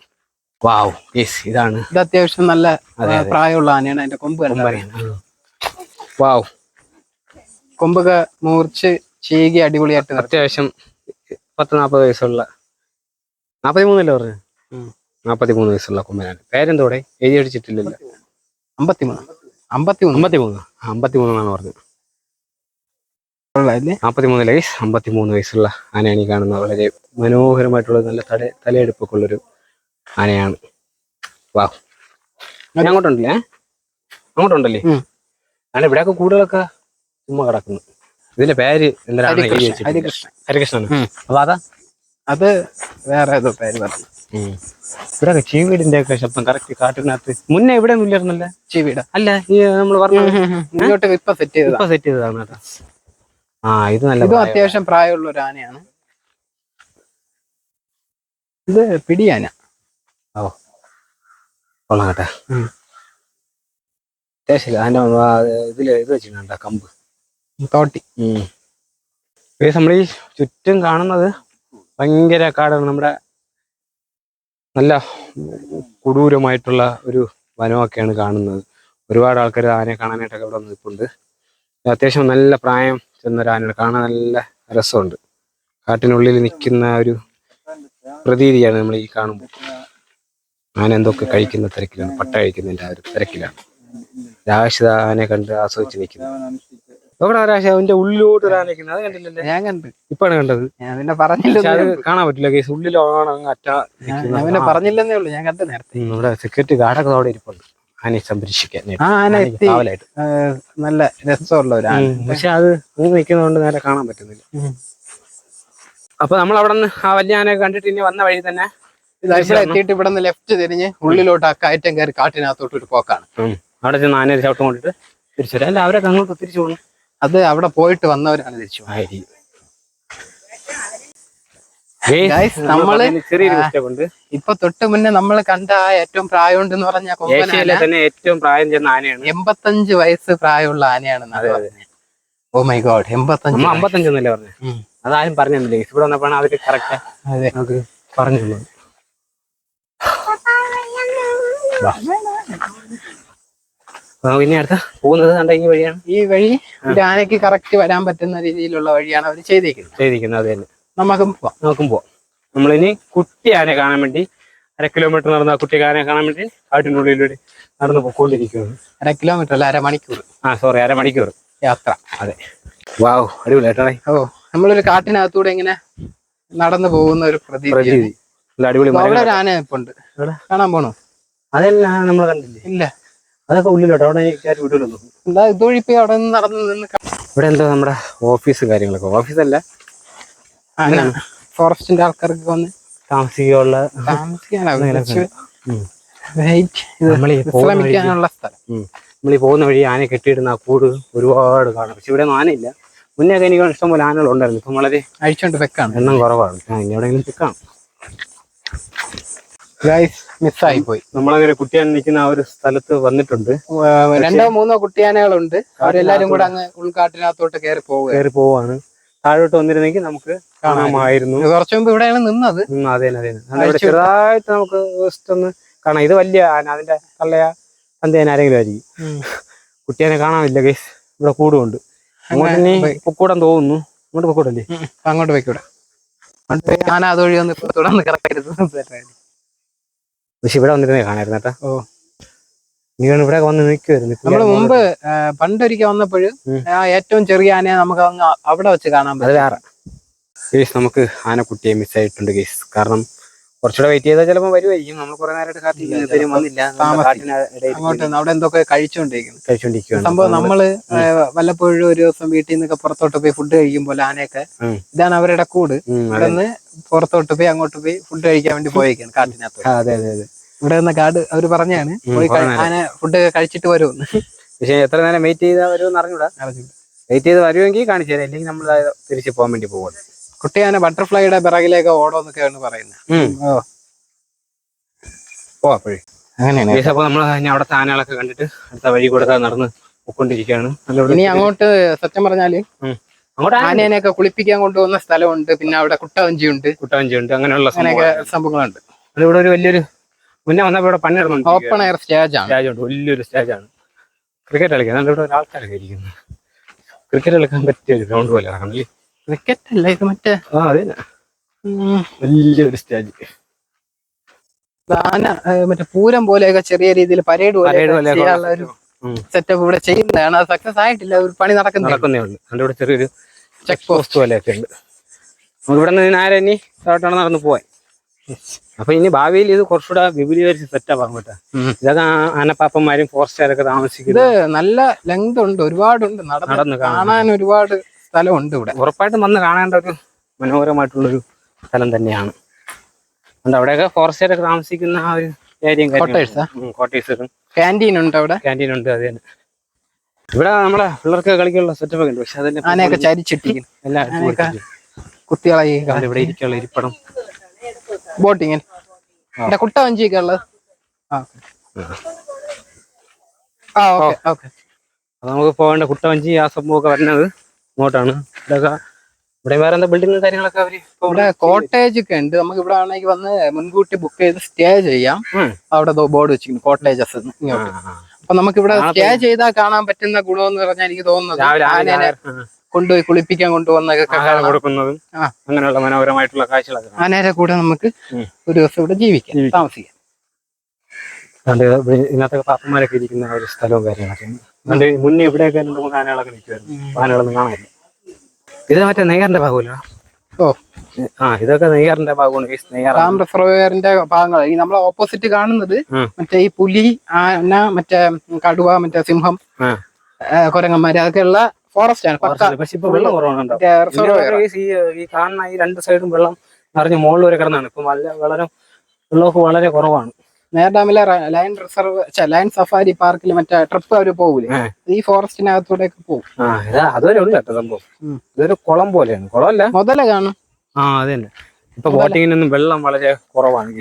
വാവ് യെസ് ഇതാണ്. ഇത് അത്യാവശ്യം നല്ല. പ്രായമുള്ള ആനയാണ്. അതിന്റെ കൊമ്പ് കണ്ടാ വാവ് കൊമ്പൊക്കെ മൂർച്ച് ചീകി അടിപൊളിയായിട്ട് അത്യാവശ്യം പത്ത് നാൽപ്പത് വയസ്സുള്ള. നാൽപ്പത്തി മൂന്നല്ലേ പറഞ്ഞു ഉം. നാൽപ്പത്തി മൂന്ന് വയസ്സുള്ള കുമ്മനാണ് പേരെന്തോടെ? എഴുതി അടിച്ചിട്ടില്ലല്ലോ. അമ്പത്തിമൂന്ന്. അമ്പത്തിമൂന്ന്? അമ്പത്തിമൂന്ന്. അമ്പത്തിമൂന്ന് എന്നാണ് പറഞ്ഞത്. കൊള്ളാല്ലേ നാൽപ്പത്തി മൂന്ന് വയസ്സ് അമ്പത്തി വയസ്സുള്ള ആനയാണ് ഈ കാണുന്നത് വളരെ മനോഹരമായിട്ടുള്ള നല്ല തല തലയെടുപ്പൊക്കെ ഉള്ളൊരു ആനയാണ്. വാ. ഞാൻ അങ്ങോട്ടുണ്ടല്ലേ? അങ്ങോട്ടുണ്ടല്ലേ. ആണ് ഇവിടെയൊക്കെ കൂടുതലൊക്കെ ചുമ്മാ കിടക്കുന്നു. ഇതിന്റെ പേര് എന്താണ് ഹരികൃഷ്ണൻ. ഹരികൃഷ്ണൻ. അപ്പൊ അതാ? അത് വേറെ ഏതോ പേര് പറഞ്ഞു. ഇവിടെ ചീവീടിന്റെ ഒക്കെ ശബ്ദം കറക്റ്റ് കാട്ടിനകത്ത്. മുന്നേ ഇവിടെ ഒന്നും ഇല്ലായിരുന്നല്ലേ? ചീവീട്. അല്ല? ഈ നമ്മൾ പറഞ്ഞോട്ട് ഇങ്ങോട്ട് ഇപ്പൊ സെറ്റ് ചെയ്ത ഇപ്പൊ സെറ്റ് ചെയ്തതാണ് കേട്ടോ. ആ ഇത് നല്ല ഇതും അത്യാവശ്യം പ്രായമുള്ള ഒരു ആനയാണ്. ഇത് പിടിയാന. കൊള്ളാം കേട്ടാ. അത്യാവശ്യമില്ല അത്യാവശ്യം അതിന്റെ ഇതിൽ ഇത് വെച്ചിട്ടുണ്ട് കമ്പ്? തോട്ടി. നമ്മൾ ഈ ചുറ്റും കാണുന്നത് ഭയങ്കര കാടാണ്. നമ്മുടെ നല്ല കൊടൂരമായിട്ടുള്ള ഒരു വനമൊക്കെയാണ് കാണുന്നത്. ഒരുപാട് ആൾക്കാർ ആനയെ കാണാനായിട്ടൊക്കെ ഇവിടെ നിൽപ്പുണ്ട് അത്യാവശ്യം നല്ല പ്രായം ചെന്ന ഒരു ആനയാണ്. കാണാൻ നല്ല രസമുണ്ട്. കാട്ടിനുള്ളിൽ നിൽക്കുന്ന ഒരു പ്രതീതിയാണ് നമ്മൾ ഈ കാണുമ്പോൾ. ആന എന്തൊക്കെ കഴിക്കുന്ന തിരക്കിലാണ്. പട്ട കഴിക്കുന്നതിന്റെ ആ ഒരു തിരക്കിലാണ്. രാശിത ആനയെ കണ്ട് ആസ്വദിച്ച് നിൽക്കുന്നത് എവിടെ രാശ അവന്റെ ഉള്ളിലോട്ട് ആന നിൽക്കുന്നത്. അത് കണ്ടില്ലല്ലേ? ഞാൻ കണ്ടു. ഇപ്പാണ് കണ്ടത്. ഞാൻ പിന്നെ പറഞ്ഞില്ല പക്ഷെ അത് കാണാൻ പറ്റില്ല കേസ്. ഉള്ളിലോണം അങ്ങ് അറ്റ ഞാൻ പിന്നെ പറഞ്ഞില്ലെന്നേ ഉള്ളൂ. ഞാൻ കണ്ട് നേരത്തെ. ഉം, ഇവിടെ സെക്യൂരിറ്റി ഗാർഡൊക്കെ അവിടെ ഇരിപ്പുണ്ട്. ആനയെ സംരക്ഷിക്കാൻ ആ ആന ആനയ്ക്ക് എത്തി. കാവലായിട്ട്. ആ, നല്ല രസമുള്ള ഒരു ആന. പക്ഷെ അത് അങ്ങ് നിൽക്കുന്നതുകൊണ്ട് നേരെ കാണാൻ പറ്റുന്നില്ല. ഉം. അപ്പൊ നമ്മൾ അവിടെ നിന്ന് ആ വലിയ ആനയെ കണ്ടിട്ട് ഇനി വന്ന വഴി തന്നെ ഇതാ ഇവിടെ എത്തിയിട്ട് ഇവിടെ നിന്ന് ലെഫ്റ്റ് തിരിഞ്ഞ് ഉള്ളിലോട്ട് ആ കയറ്റം കയറി കാട്ടിനകത്തോട്ട് ഒരു പോക്കാണ്. ഉം, അവിടെ ചെന്ന് ആനയെ ചവിട്ടം കൊണ്ടിട്ട് തിരിച്ചു വരാം. അല്ല അവരൊക്കെ അങ്ങോട്ട് തിരിച്ചു പോകണം അത് അവിടെ പോയിട്ട് വന്നവരാണ് തിരിച്ചു നമ്മൾ ചെറിയൊരു ഇപ്പൊ തൊട്ട് മുന്നേ നമ്മൾ കണ്ട ആ ഏറ്റവും പ്രായമുണ്ട് എന്ന് പറഞ്ഞ ഏഷ്യയിലെ തന്നെ ഏറ്റവും പ്രായം ചെന്ന ആനയാണ്. എൺപത്തഞ്ച് വയസ്സ് പ്രായമുള്ള ആനയാണ് ഓ മൈ ഗോഡ് എൺപത്തഞ്ച് പറഞ്ഞു? ഉം. അതാരും പറഞ്ഞു തന്നില്ലേ ഇവിടെ വന്നപ്പോഴാണ് അവർ കറക്റ്റ് അതെ. നമുക്ക് ഇനി അടുത്ത പോകുന്നത് കണ്ട ഈ വഴിയാണ്. ഈ വഴി ഒരു ആനയ്ക്ക് കറക്റ്റ് വരാൻ പറ്റുന്ന രീതിയിലുള്ള വഴിയാണ് അവർ ചെയ്തേക്കുന്നത്. ചെയ്തിരിക്കുന്നത് അത് തന്നെ. നമുക്കും പോവാം. നോക്കും പോവാം. നമ്മളിനി കുട്ടി ആനയെ കാണാൻ വേണ്ടി അര കിലോമീറ്റർ നടന്ന കുട്ടി ആനയെ കാണാൻ വേണ്ടി കാട്ടിനുള്ളിലൂടെ നടന്ന് പോയിക്കൊണ്ടിരിക്കുകയാണ്. അര കിലോമീറ്റർ അല്ല അരമണിക്കൂർ. ആ സോറി അരമണിക്കൂർ. യാത്ര. അതെ. വാവ് അടിപൊളി ഓ നമ്മളൊരു കാട്ടിനകത്തൂടെ ഇങ്ങനെ നടന്നു പോകുന്ന ഒരു പ്രതീതി. അടിപൊളി അവിടെ മരങ്ങൾ ഒരു ആന ഇപ്പൊ കാണാൻ പോണോ? അതെല്ലാം നമ്മൾ കണ്ടില്ലേ? ഇല്ല. അതൊക്കെ ഉള്ളിലോട്ടോ അവിടെ കയറി വിടുമല്ലോ അവിടെ നിന്ന് നടന്ന് നിന്ന് ഇവിടെ എന്താ നമ്മുടെ ഓഫീസും കാര്യങ്ങളൊക്കെ? ഓഫീസല്ല ഫോറസ്റ്റിന്റെ ആൾക്കാർക്ക് വന്ന് താമസിക്കാനുള്ള പോകുന്ന സ്ഥലം. നമ്മൾ ഈ പോകുന്ന വഴി ആന കെട്ടിയിടുന്ന ആ കൂട് ഒരുപാട് കാണാം. പക്ഷെ ഇവിടെ ആനയില്ല. മുന്നേ ഒക്കെ ഇഷ്ടം പോലെ ആനകൾ ഉണ്ടായിരുന്നു. ഇപ്പം വളരെ അഴിച്ചോണ്ട് വെക്കാണ്. എണ്ണം കുറവാണ്. എവിടെയെങ്കിലും പിക്കാം ഗൈസ് മിസ്സായി പോയി. നമ്മളങ്ങനെ കുട്ടിയാൻ നിൽക്കുന്ന ആ ഒരു സ്ഥലത്ത് വന്നിട്ടുണ്ട്. രണ്ടോ മൂന്നോ കുട്ടിയാനകളുണ്ട്. അവരെല്ലാരും കൂടെ അങ്ങ് ഉൾക്കാട്ടിനകത്തോട്ട് കയറി പോവുക കയറി പോവാണ് താഴോട്ട് വന്നിരുന്നെങ്കിൽ നമുക്ക് കാണാമായിരുന്നു. കുറച്ചു മുമ്പ് ഇവിടെയാണ് നിന്നത്. അതെ അതെ ഇവിടെ ചെറുതായിട്ട് നമുക്ക് ജസ്റ്റ് ഒന്ന് കാണാം. ഇത് വലിയ ആന അതിന്റെ കള്ളയ അന്തേന ആരെങ്കിലും ആയിരിക്കും. കുട്ടിയാനെ കാണാനില്ല ഗൈസ് ഇവിടെ കൂടുണ്ട് അങ്ങോട്ട് ഇനി പൊക്കൂടാൻ തോന്നുന്നു. അങ്ങോട്ട് പൊക്കൂടല്ലേ? അങ്ങോട്ട് വെക്കൂടെ ഞാൻ അതുവഴി ഒന്ന് കറക്റ്റ് തുടർന്ന് കിടക്കരുത് പക്ഷെ ഇവിടെ വന്നിരുന്നേ കാണായിരുന്നു കേട്ടോ. ഓ. ഇവിടെ വന്ന് നിൽക്കുമായിരുന്നു നമ്മൾ മുമ്പ് പണ്ടൊരിക്കൽ വന്നപ്പോഴും. ആ ഏറ്റവും ചെറിയ ആനയെ നമുക്ക് അങ്ങ് അവിടെ വെച്ച് കാണാൻ പറ്റും. വേറെ. ഗേസ് നമുക്ക് ആനക്കുട്ടിയെ മിസ്സായിട്ടുണ്ട് ഗേസ് കാരണം കുറച്ചുകൂടെ വെയിറ്റ് ചെയ്താൽ ചിലപ്പോൾ വരുമായിരിക്കും നമ്മൾ കുറെ നേരമായിട്ട് കാത്തിരിക്കുന്നു വന്നില്ല നമ്മൾ അങ്ങോട്ട് അവിടെ എന്തൊക്കെ കഴിച്ചുകൊണ്ടിരിക്കുന്നു. കഴിച്ചുകൊണ്ടിരിക്കുകയാണ് സംഭവം നമ്മൾ വല്ലപ്പോഴും ഒരു ദിവസം വീട്ടിൽ നിന്നൊക്കെ പുറത്തോട്ട് പോയി ഫുഡ് കഴിക്കുമ്പോൾ ആനയൊക്കെ. ഇതാണ് അവരുടെ കൂട്. അവിടെ നിന്ന് പുറത്തോട്ട് പോയി അങ്ങോട്ട് പോയി ഫുഡ് കഴിക്കാൻ വേണ്ടി പോയേക്കാണ് കാട്ടിനകത്ത് അതെ അതെ അതെ. ഇവിടെ നിന്ന് കാട് അവർ പറഞ്ഞാണ്. പോയി കഴി- ആന ഫുഡ് കഴിച്ചിട്ട് വരുമെന്ന്. പക്ഷേ എത്ര നേരം വെയിറ്റ് ചെയ്താൽ വരുമെന്ന് അറിഞ്ഞൂടാ. വെയിറ്റ് ചെയ്ത് വരുമെങ്കിൽ കാണിച്ചു തരാം. അല്ലെങ്കിൽ നമ്മൾ തിരിച്ച് പോകാൻ വേണ്ടി പോകും കുട്ടി ആന ബട്ടർഫ്ലൈയുടെ പിറകിലേക്ക് ഓടോന്നൊക്കെയാണ് പറയുന്നത്. ഓ. ഓ അപ്പോഴേ. അങ്ങനെയാണ്. നമ്മൾ അവിടെ താനകളൊക്കെ കണ്ടിട്ട് അടുത്ത വഴി കൂടെ ദാ നടന്ന് പൊക്കൊണ്ടിരിക്കുകയാണ് നല്ല ഇനി അങ്ങോട്ട് സത്യം പറഞ്ഞാൽ ഉം. അങ്ങോട്ട് ആന ആനേനെയൊക്കെ കുളിപ്പിക്കാൻ കൊണ്ടുപോകുന്ന സ്ഥലമുണ്ട്. പിന്നെ അവിടെ കുട്ടവഞ്ചിയുണ്ട്. കുട്ടവഞ്ചിയുണ്ട്. അങ്ങനെയുള്ള അങ്ങനെയൊക്കെ സംഭവങ്ങളുണ്ട്. ഇവിടെ ഒരു വലിയൊരു മുന്നേ വന്നപ്പോ ഇവിടെ പണി നടന്നു ഓപ്പൺ എയർ സ്റ്റേജ് ആണ്. സ്റ്റേജ് ഉണ്ട്. വലിയൊരു ആണ്. ക്രിക്കറ്റ് കളിക്കാൻ. അതുകൊണ്ട് ഇവിടെ ഒരാൾക്കാരൊക്കെ ഇരിക്കുന്നു. ക്രിക്കറ്റ് കളിക്കാൻ പറ്റിയ ഒരു ഗ്രൗണ്ട് പോലെ ഇറങ്ങണല്ലേ ക്രിക്കറ്റ് അല്ല ഇത് മറ്റേ. ആ അതെ വലിയൊരു സ്റ്റേജ് ആന മറ്റേ പൂരം പോലെയൊക്കെ ചെറിയ രീതിയിൽ പരേഡ് പരേഡ് പോലെ പോലെ ചെയ്യാനുള്ള ഒരു സെറ്റപ്പ് ഇവിടെ ചെയ്യുന്നതാണ്. അത് സക്സസ് ആയിട്ടില്ല. ഒരു പണി നടക്കുന്ന നടക്കുന്നേ ഉള്ളൂ. അതിന്റെ ഇവിടെ ചെറിയൊരു ചെക്ക് ചെക്ക് പോസ്റ്റ് പോലെയൊക്കെ ഉണ്ട്. നമുക്ക് ഇവിടെ നിന്ന് ആരെ ഇനി നടന്നു പോവാൻ? അപ്പൊ ഇനി ഭാവിയിൽ ഇത് കുറച്ചുകൂടെ വിപുലീകരിച്ച് സെറ്റപ്പ് പറഞ്ഞിട്ട് കേട്ടോ. ഇതൊക്കെ ആനപ്പാപ്പന്മാരും ഫോറസ്റ്റുകാരൊക്കെ താമസിക്കുന്നത് നല്ല ലെങ്ത് ഉണ്ട് ഒരുപാടുണ്ട് നടന്നു കാണാൻ. ഒരുപാട് സ്ഥലമുണ്ട് ഇവിടെ. ഉറപ്പായിട്ടും വന്ന് കാണേണ്ട ഒരു മനോഹരമായിട്ടുള്ളൊരു സ്ഥലം തന്നെയാണ്. അതുകൊണ്ട് അവിടെയൊക്കെ ഫോറസ്റ്റുകാരൊക്കെ താമസിക്കുന്ന ആ ഒരു ഏരിയയും ആ? കോട്ടേഴ്സും ക്യാന്റീൻ ഉണ്ട് അവിടെ? ക്യാന്റീൻ ഉണ്ട് അത് തന്നെ. ഇവിടെ നമ്മളെ പിള്ളേർക്ക് കളിക്കാനുള്ള സെറ്റപ്പ് ഒക്കെ ഉണ്ട് പക്ഷെ അതിന്റെ ആനയൊക്കെ ചരിച്ചിട്ടിരിക്കും എല്ലാം കുത്തികളായി ഇവിടെ ഇരിക്കാനുള്ള ഇരിപ്പടം. ബോട്ടിങ്ങിൽ എന്റെ കുട്ടവഞ്ചിയൊക്കെ ഉള്ളത്. ആ. Okay okay. നമുക്ക് പോകേണ്ട കുട്ടവഞ്ചി ആ സംഭവമൊക്കെ വരുന്നത് ഇങ്ങോട്ടാണ്. ഇതൊക്കെ ഇവിടെ വേറെ എന്താ ബിൽഡിംഗ് കാര്യങ്ങളൊക്കെ അവർ ഇവിടെ കോട്ടേജ് ഒക്കെ ഉണ്ട്. നമുക്ക് ഇവിടെ ആണെങ്കിൽ വന്ന് മുൻകൂട്ടി ബുക്ക് ചെയ്ത് സ്റ്റേ ചെയ്യാം. അവിടെ ബോർഡ് വെച്ചിരിക്കുന്നു കോട്ടേജസ്. അപ്പൊ നമുക്ക് ഇവിടെ സ്റ്റേ ചെയ്താൽ കാണാൻ പറ്റുന്ന ഗുണമെന്ന് പറഞ്ഞാൽ എനിക്ക് തോന്നുന്നത് കൊണ്ടുപോയി കുളിപ്പിക്കാൻ കൊണ്ടുവന്നൊക്കെ കൊടുക്കുന്നതും അങ്ങനെയുള്ള മനോഹരമായിട്ടുള്ള കാഴ്ചകളൊക്കെ കൂടെ നമുക്ക് ഒരു ദിവസം ഇവിടെ ജീവിക്കാം. താമസിക്കാം. ഇന്നത്തെ പാപ്പന്മാരൊക്കെ ഇരിക്കുന്ന ഒരു സ്ഥലവും കാര്യങ്ങളൊക്കെ. അതുകൊണ്ട് മുന്നേ ഇവിടെയൊക്കെ രണ്ട് മൂന്ന് ആനകളൊക്കെ നിൽക്കുമായിരുന്നു ആനകളൊന്നും കാണാനില്ല. ഇത് മറ്റേ നെയ്യാറിന്റെ ഭാഗമല്ല? ഓ. ആ ഇതൊക്കെ നെയ്യാറിന്റെ ഭാഗമാണ്. ഡാം റിസർവയറിന്റെ ഭാഗങ്ങൾ. ഈ നമ്മളെ ഓപ്പോസിറ്റ് കാണുന്നത്. മറ്റേ ഈ പുലി ആന മറ്റേ കടുവ മറ്റേ സിംഹം കുരങ്ങന്മാര്. അതൊക്കെയുള്ള ഫോറസ്റ്റ് ആണ് പക്ക പക്ഷെ ഇപ്പൊ വെള്ളം കുറവാണ് ഈ കാണുന്ന ഈ രണ്ട് സൈഡും വെള്ളം നിറഞ്ഞ് മുകളിൽ വരെ കിടന്നാണ്. ഇപ്പൊ വളരെ വളരെ വെള്ളമൊക്കെ വളരെ കുറവാണ്. നേർ ഡാമിലെ line lion reserve lion safari പാർക്കിൽ മറ്റേ ട്രിപ്പ് അവർ പോകൂലേ? ഈ ഫോറസ്റ്റിനകത്തൂടെ ഒക്കെ പോകും അതുവരെ ഉണ്ട് കേട്ടോ സംഭവം. ഇതൊരു കുളം പോലെയാണ്. കുളമല്ല? മുതല കാണും. ആ അതന്നെ തന്നെ ഇപ്പൊ ബോട്ടിങ്ങിനൊന്നും വെള്ളം വളരെ കുറവാണ്.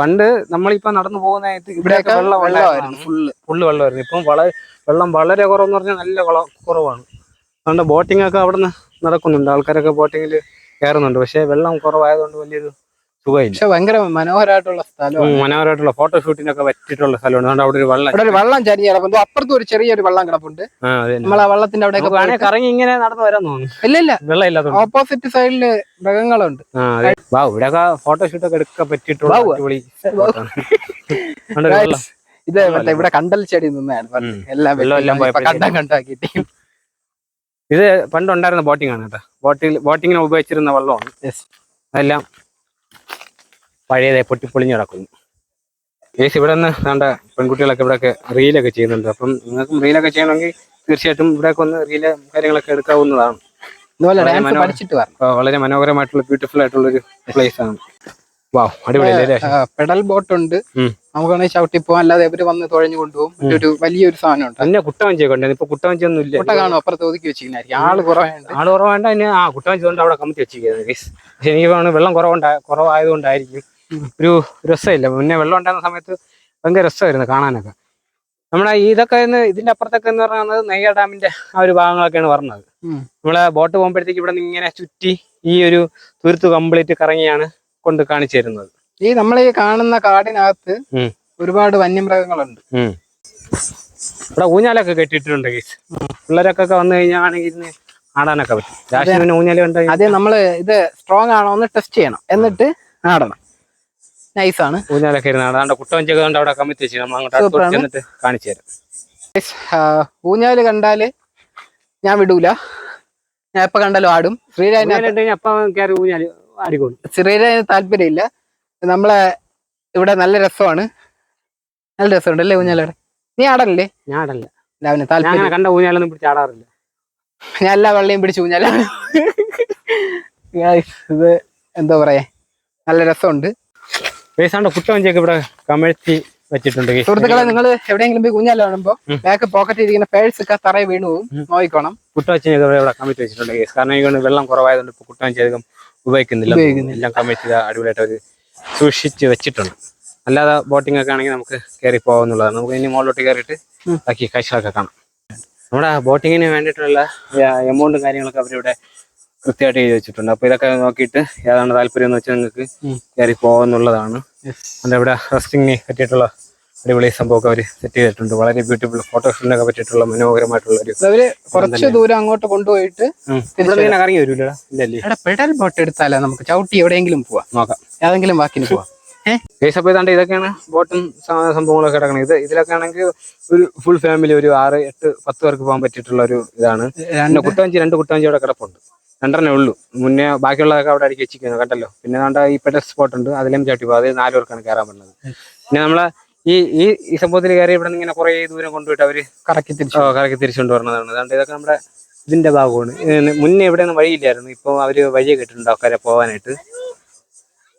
പണ്ട് നമ്മളിപ്പോ നടന്നു പോകുന്ന ഇവിടെ ഇവിടെയൊക്കെ വെള്ളം വെള്ളമായിരുന്നു. ഫുള്ള് ഫുള്ള് വെള്ളമായിരുന്നു ഇപ്പം വളരെ വെള്ളം വളരെ കുറവെന്ന് പറഞ്ഞാൽ നല്ല വള കുറവാണ്. അതുകൊണ്ട് ബോട്ടിംഗ് ഒക്കെ അവിടെ നിന്ന് നടക്കുന്നുണ്ട്. ആൾക്കാരൊക്കെ ബോട്ടിങ്ങിൽ കയറുന്നുണ്ട്. പക്ഷേ വെള്ളം കുറവായതുകൊണ്ട് വലിയൊരു സുഖമില്ല. പക്ഷെ ഭയങ്കര മനോഹരമായിട്ടുള്ള സ്ഥലമാണ്. ഉം, മനോഹരമായിട്ടുള്ള ഫോട്ടോഷൂട്ടിനൊക്കെ പറ്റിയിട്ടുള്ള സ്ഥലമാണ്. അവിടെ ഒരു വെള്ളം അവിടെ ഒരു വെള്ളം ചരിഞ്ഞ് കിടപ്പുണ്ട്. അപ്പുറത്തും ഒരു ചെറിയൊരു വെള്ളം കിടപ്പുണ്ട്. നമ്മൾ ആ വെള്ളത്തിന്റെ അവിടെ കറങ്ങി ഇങ്ങനെ നടന്നു വരാൻ തോന്നുന്നു. ഇല്ല ഇല്ല. വെള്ളം ഇല്ലാത്ത ഓപ്പോസിറ്റ് സൈഡിൽ മൃഗങ്ങളുണ്ട്. ഇവിടെ ഫോട്ടോ വാ ഇവിടെയൊക്കെ ഫോട്ടോഷൂട്ടൊക്കെ എടുക്കാൻ പറ്റിയിട്ടുള്ള ഇത് മറ്റേ ഇവിടെ കണ്ടൽ ചെടി നിന്നാണ്. എല്ലാം കണ്ടം ഇത് പണ്ടുണ്ടായിരുന്ന ബോട്ടിംഗ് ആണ് കേട്ടോ. ബോട്ടിൽ ബോട്ടിങ്ങിന് ഉപയോഗിച്ചിരുന്ന വെള്ളമാണ്. അതെല്ലാം പഴയതെ പൊട്ടിപ്പൊളിഞ്ഞ് കിടക്കുന്നു. ഏസ് ഇവിടെ നിന്ന് വേണ്ട പെൺകുട്ടികളൊക്കെ ഇവിടെയൊക്കെ റീലൊക്കെ ചെയ്യുന്നുണ്ട്. അപ്പം നിങ്ങൾക്കും റീലൊക്കെ ചെയ്യണമെങ്കിൽ തീർച്ചയായിട്ടും ഇവിടെയൊക്കെ ഒന്ന് റീൽ കാര്യങ്ങളൊക്കെ എടുക്കാവുന്നതാണ്. ഇതുപോലെ ഡാൻസ് മനോഹരം. പഠിച്ചിട്ട് വരണം. വളരെ മനോഹരമായിട്ടുള്ള ബ്യൂട്ടിഫുൾ ആയിട്ടുള്ള ഒരു പ്ലേസ് ആണ്. വാവ് പെഡൽ ബോട്ട് ഉണ്ട്. നമുക്ക് വേണമെങ്കിൽ ചവിട്ടി പോകാൻ അല്ലാതെ ഇവർ വന്ന് തുഴഞ്ഞു കൊണ്ടുപോകും. മറ്റേ ഒരു വലിയൊരു സാധനം ഉണ്ട് ഉണ്ട് ഇപ്പൊ കുട്ടവഞ്ചി ഒന്നും ഇല്ല. കുട്ട കാണും അപ്പുറത്ത് ഒതുക്കി വെച്ചിരിക്കുന്നതായിരിക്കും. ആൾ കുറവുണ്ട് ആൾ കുറവാണ്ട് ആ കുട്ടവഞ്ചി കൊണ്ട് അവിടെ കമത്തി വെച്ചിരിക്കുന്നത്. പക്ഷെ എനിക്ക് വെള്ളം കുറവുണ്ടാ കുറവായതുകൊണ്ടായിരിക്കും. ഒരു രസമില്ല. മുന്നേ വെള്ളം ഉണ്ടായിരുന്ന സമയത്ത് ഭയങ്കര രസമായിരുന്നു കാണാനൊക്കെ. നമ്മുടെ ഈ ഇതൊക്കെ ഇന്ന് ഇതിന്റെ അപ്പുറത്തൊക്കെ എന്ന് പറഞ്ഞാൽ നെയ്യ ഡാമിന്റെ ആ ഒരു ഭാഗങ്ങളൊക്കെയാണ് പറഞ്ഞത്. നമ്മളെ ബോട്ട് പോകുമ്പോഴത്തേക്ക് ഇവിടെ നിന്ന് ഇങ്ങനെ ചുറ്റി ഈ ഒരു തുരുത്ത് കംപ്ലീറ്റ് കറങ്ങിയാണ് കൊണ്ട് കാണിച്ചു തരുന്നത്. ഈ നമ്മൾ ഈ കാണുന്ന കാടിനകത്ത് ഒരുപാട് വന്യമൃഗങ്ങളുണ്ട്. ഇവിടെ ഊഞ്ഞാലൊക്കെ കെട്ടിയിട്ടുണ്ട് കേസ് പിള്ളേരൊക്കെ വന്നു കഴിഞ്ഞാൽ ആണെങ്കിൽ ഇരുന്ന് ആടാനൊക്കെ പറ്റും. രാഷ്ട്രീയ അതെ. നമ്മൾ ഇത് സ്ട്രോങ് ആണോ എന്ന് ടെസ്റ്റ് ചെയ്യണം. എന്നിട്ട് ആടണം. നൈസാണ് ഊഞ്ഞാലൊക്കെ ഇരുന്നാണ് ആടാണ്ട് കുട്ടവഞ്ചൊക്കെ കൊണ്ട് അവിടെ കമ്മിത്തി വെച്ച് നമ്മൾ അങ്ങോട്ട്. ചെന്നിട്ട് കാണിച്ചു തരാം. ഊഞ്ഞാൽ കണ്ടാൽ ഞാൻ വിടൂല. ഞാൻ എപ്പോ കണ്ടാലും ആടും. ശ്രീരാജ് ഊഞ്ഞാൽ അടിപൊളി സിറിയയിൽ താല്പര്യമില്ല. നമ്മളെ ഇവിടെ നല്ല രസമാണ്. നല്ല രസമുണ്ട് അല്ലേ ഊഞ്ഞാലോടെ നീ ആടല്ലേ ഞാൻ ആടല്ല. അവന് താല്പര്യം കണ്ട ഊഞ്ഞാലൊന്നും പിടിച്ച് ആടാറില്ല. ഞാൻ എല്ലാ വെള്ളയും പിടിച്ച് ഊഞ്ഞാലാണ് ഇത് എന്താ പറയാ? നല്ല രസമുണ്ട്. പേസാണ്ട് കുട്ടവഞ്ചിയൊക്കെ ഇവിടെ കമഴ്ത്തി വെച്ചിട്ടുണ്ട്. സുഹൃത്തുക്കളെ നിങ്ങൾ എവിടെയെങ്കിലും പോയി ഊഞ്ഞാൽ കാണുമ്പോ ഉം. ബാക്ക് പോക്കറ്റ് ഇരിക്കുന്ന പേഴ്സ് ഒക്കെ തറയെ വീണു പോകും. നോക്കിക്കോണം കുട്ടവച്ചിനൊക്കെ ഇവിടെ കമഴ്ത്തി വെച്ചിട്ടുണ്ട് കേസ് കാരണം ഈ വെള്ളം കുറവായതുകൊണ്ട് ഇപ്പൊ കുട്ടവഞ്ചി അധികം ഉപയോഗിക്കുന്നില്ല. എല്ലാം കമഴ്ത്തി അടിപൊളിയായിട്ട് അവർ സൂക്ഷിച്ച് വെച്ചിട്ടുണ്ട് അല്ലാതെ ബോട്ടിംഗ് ഒക്കെ ആണെങ്കിൽ നമുക്ക് കയറി പോകാന്നുള്ളതാണ് നമുക്ക് ഇനി മുകളിലോട്ട് കയറിയിട്ട്. ബാക്കി കാഴ്ചകളൊക്കെ കാണാം നമ്മുടെ ബോട്ടിങ്ങിന് വേണ്ടിയിട്ടുള്ള എമൗണ്ടും കാര്യങ്ങളൊക്കെ അവരിവിടെ കൃത്യമായിട്ട് എഴുതി വെച്ചിട്ടുണ്ട്. അപ്പൊ ഇതൊക്കെ നോക്കിയിട്ട് ഏതാണ് താല്പര്യം എന്ന് വെച്ചാൽ നിങ്ങൾക്ക്. കയറി പോകാന്നുള്ളതാണ്. അതിന്റെ ഇവിടെ റെസ്റ്റിങ്ങിനെ പറ്റിയിട്ടുള്ള അടിപൊളി സംഭവമൊക്കെ അവർ സെറ്റ് ചെയ്തിട്ടുണ്ട്. വളരെ ബ്യൂട്ടിഫുൾ ഫോട്ടോഷൂട്ടിനൊക്കെ പറ്റിയിട്ടുള്ള മനോഹരമായിട്ടുള്ള ഒരു അവർ കുറച്ച് ദൂരം അങ്ങോട്ട് കൊണ്ടുപോയിട്ട് ഇറങ്ങി വരൂലേ ഇല്ലല്ലേ പെഡൽ ബോട്ട് എടുത്താലേ നമുക്ക് ചവിട്ടി എവിടെയെങ്കിലും പോവാം. നോക്കാം. ഏതെങ്കിലും വാക്കിന് പോവാം. അപ്പോൾ ഇതാണ്ട് ഇതൊക്കെയാണ് ബോട്ടും സംഭവങ്ങളൊക്കെ കിടക്കുന്നത് ഇത് ഇതിലൊക്കെ ആണെങ്കിൽ ഒരു ഫുൾ ഫാമിലി ഒരു ആറ് എട്ട് പത്ത് പേർക്ക് പോകാൻ പറ്റിയിട്ടുള്ള ഒരു ഇതാണ്. രണ്ട് കുട്ടവഞ്ചി രണ്ട് കുട്ടവഞ്ചി അവിടെ കിടപ്പുണ്ട്. രണ്ടെണ്ണേ ഉള്ളൂ. മുന്നേ ബാക്കിയുള്ളതൊക്കെ അവിടെ അടിക്കി വെച്ചിരിക്കുന്നു കണ്ടല്ലോ? പിന്നെ നമ്മുടെ ഈ പെട്ട സ്പോട്ട് ഉണ്ട് അതിലും ചവിട്ടി പോകും. അത് നാല് പേർക്കാണ് കയറാൻ പറ്റുന്നത്. പിന്നെ നമ്മളെ ഈ ഈ ഈ സംഭവത്തിൽ കയറി ഇവിടെ നിന്ന് ഇങ്ങനെ കുറേ ദൂരം കൊണ്ടുപോയിട്ട് അവർ കറക്കി തിരിച്ചു ഓ, കറക്കി തിരിച്ചുകൊണ്ട് വരുന്നതാണ് അതുകൊണ്ട് ഇതൊക്കെ നമ്മുടെ ഇതിന്റെ ഭാഗമാണ്. മുന്നേ ഇവിടെ ഒന്നും വഴിയില്ലായിരുന്നു. ഇപ്പൊ അവർ വഴിയെ കിട്ടുന്നുണ്ട് ആൾക്കാരെ പോവാനായിട്ട്